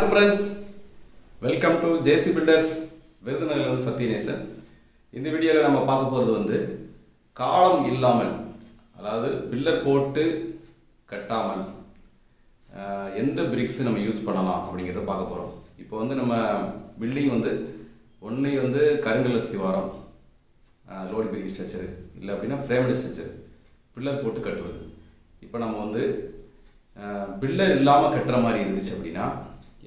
Hello friends welcome to JC builders விருதுநகர்லேருந்து Sathyanesan. இந்த வீடியோவில் நம்ம பார்க்க போகிறது வந்து காலம் இல்லாமல் அதாவது பில்லர் போட்டு கட்டாமல் எந்த பிரிக்ஸ் நம்ம யூஸ் பண்ணலாம் அப்படிங்கிறத பார்க்க போகிறோம் இப்போ வந்து நம்ம பில்டிங் வந்து ஒன்று வந்து கருங்கல் அஸ்திவாரம் லோடி பிரிக் ஸ்ட்ரக்சரு இல்லை அப்படின்னா ஃப்ரேம்டு ஸ்ட்ரக்சர் பில்லர் போட்டு கட்டுவது. இப்போ நம்ம வந்து பில்லர் இல்லாமல் கட்டுற மாதிரி இருந்துச்சு அப்படின்னா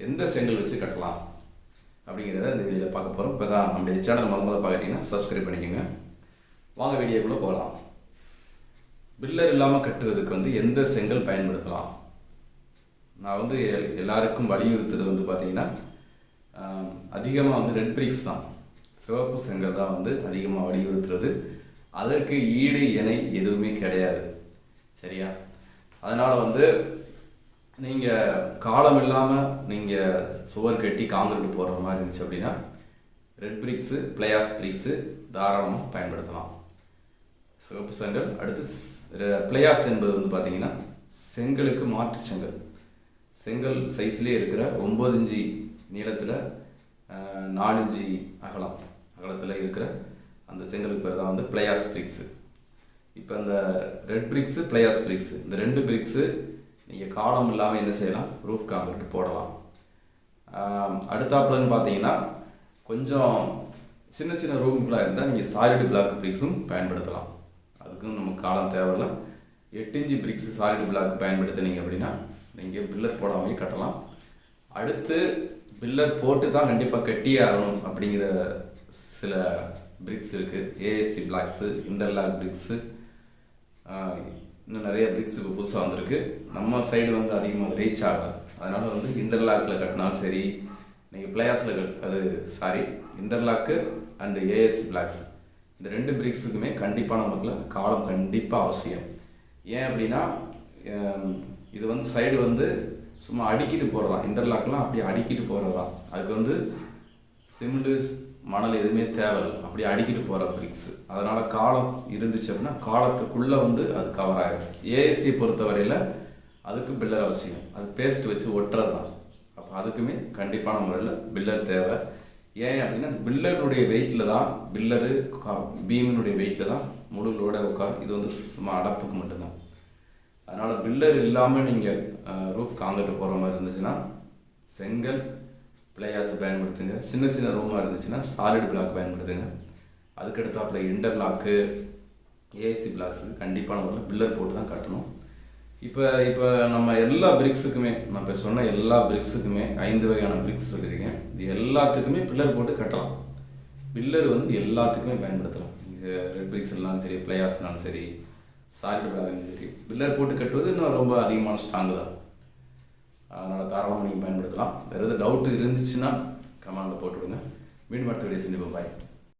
எந்த செங்கல் வச்சு கட்டலாம் அப்படிங்கிறத இந்த வீடியோவில் பார்க்க போகிறோம் இப்போ தான் நம்முடைய சேனல் முதல் முதல்ல பார்க்குறீங்கன்னா சப்ஸ்கிரைப் பண்ணிக்கோங்க. வாங்க வீடியோக்குள்ளே போகலாம் பில்லர் இல்லாமல் கட்டுவதுக்கு வந்து எந்த செங்கல் பயன்படுத்தலாம்? நான் வந்து எல்- எல்லாருக்கும் வலியுறுத்துறது வந்து பார்த்தீங்கன்னா அதிகமாக வந்து ரெட் பிரிக்ஸ் தான். சிவப்பு செங்கல் தான் வந்து அதிகமாக வலியுறுத்துறது. அதற்கு ஈடு இணை எதுவுமே கிடையாது. சரியா? அதனால் வந்து நீங்கள் காலம் இல்லாமல் நீங்கள் சுவர் கட்டி காங்கிரீட் போடுற மாதிரி இருந்துச்சு அப்படின்னா ரெட் பிரிக்ஸு பிளேயாஸ் பிரிக்ஸு தாராளமாக பயன்படுத்தலாம். சிவப்பு செங்கல் அடுத்து பிளேயாஸ் என்பது வந்து பார்த்தீங்கன்னா செங்கலுக்கு மாற்று செங்கல். செங்கல் சைஸ்லேயே இருக்கிற ஒம்பது இஞ்சி நீளத்தில் நாலு இஞ்சி அகலம் அகலத்தில் இருக்கிற அந்த செங்கலுக்கு பேர் தான் வந்து பிளேயாஸ் பிரிக்ஸு இப்போ இந்த ரெட் பிரிக்ஸு பிளேயாஸ் பிரிக்ஸு இந்த ரெண்டு பிரிக்ஸு நீங்கள் காலம் இல்லாமல் என்ன செய்யலாம்? ரூஃப் காங்கிரீட் போடலாம். அடுத்தாப்புலன்னு பார்த்தீங்கன்னா கொஞ்சம் சின்ன சின்ன ரூமுக்குலாம் இருந்தால் நீங்கள் சாலிட் பிளாக் பிரிக்ஸும் பயன்படுத்தலாம். அதுக்கும் நமக்கு காலம் தேவையில்ல. எட்டு இன்ச்சு பிரிக்ஸ் சாலிட் பிளாக் பயன்படுத்தினீங்க அப்படின்னா நீங்கள் பில்லர் போடாமையே கட்டலாம். அடுத்து பில்லர் போட்டு தான் கண்டிப்பாக கட்டியே ஆகணும் அப்படிங்கிற சில பிரிக்ஸ் இருக்குது ஏஎஸ்சி பிளாக்ஸு இன்டர்லாக் பிரிக்ஸு இன்னும் நிறைய பிரிக்ஸ் இப்போ புதுசாக வந்திருக்கு. நம்ம சைடு வந்து அதிகமாக ரீச் ஆகல அதனால் வந்து இன்டர்லாக்கில் கட்டினாலும் சரி நீங்கள் பிளேயாஸில் கட் அது sorry interlock and AS blocks இந்த ரெண்டு பிரிக்ஸுக்குமே கண்டிப்பாக நமக்குள்ள காலம் கண்டிப்பாக அவசியம். ஏன் அப்படின்னா இது வந்து சைடு வந்து சும்மா அடிக்கிட்டு போகிறதா இன்டர்லாக்லாம் அப்படியே அடிக்கிட்டு போகிறதா அதுக்கு வந்து சிமெண்ட்டு மணல் எதுவுமே தேவையில்லை. அப்படி அடிக்கிட்டு போகிற பிரிக்ஸ் அதனால் காலம் இருந்துச்சு அப்படின்னா காலத்துக்குள்ளே வந்து அது கவர் ஆகிடும் ஏஎஸ்சி பொறுத்தவரையில் அதுக்கு பில்லர் அவசியம். அது பேஸ்ட் வச்சு ஒட்டுறது தான் அப்போ அதுக்குமே கண்டிப்பான முறையில் பில்லர் தேவை. ஏன் அப்படின்னா பில்லருடைய வெயிட்டில் தான் பில்லரு பீமினுடைய வெயிட்டில் தான் முழு லோட உட்கார் இது வந்து சும்மா அடப்புக்கு மட்டும்தான். அதனால் பில்லர் இல்லாமல் நீங்கள் ரூஃப் காங்கிட்டு போகிற மாதிரி இருந்துச்சுன்னா செங்கல் பிளேயர்ஸை பயன்படுத்துங்க. சின்ன சின்ன ரூமாக இருந்துச்சுன்னா சாலிட் பிளாக் பயன்படுத்துங்க. அதுக்கடுத்தாப்புல இன்டர்லாக்கு ஏசி பிளாக்ஸு கண்டிப்பான முறையில் பில்லர் போட்டு தான் கட்டணும். இப்போ இப்போ நம்ம எல்லா பிரிக்ஸுக்குமே நான் இப்போ சொன்ன எல்லா பிரிக்ஸுக்குமே ஐந்து வகையான பிரிக்ஸ் சொல்லியிருக்கேன். இது எல்லாத்துக்குமே பில்லர் போட்டு கட்டலாம். பில்லர் வந்து எல்லாத்துக்குமே பயன்படுத்தலாம். ரெட் பிரிக்ஸ் இருந்தாலும் சரி பிளேயர்ஸ்னாலும் சரி சாலிட் பிளாக்னாலும் சரி பில்லர் போட்டு கட்டுவது இன்னும் ரொம்ப அதிகமான ஸ்ட்ராங்கு தான். அதனால் தாராளமாக நீங்கள் பயன்படுத்தலாம். வேறு எதாவது டவுட் இருந்துச்சுன்னா கமெண்டில் போட்டுவிடுங்க. மீண்டும் அடுத்த வீடியோ சந்திப்போம். பாய்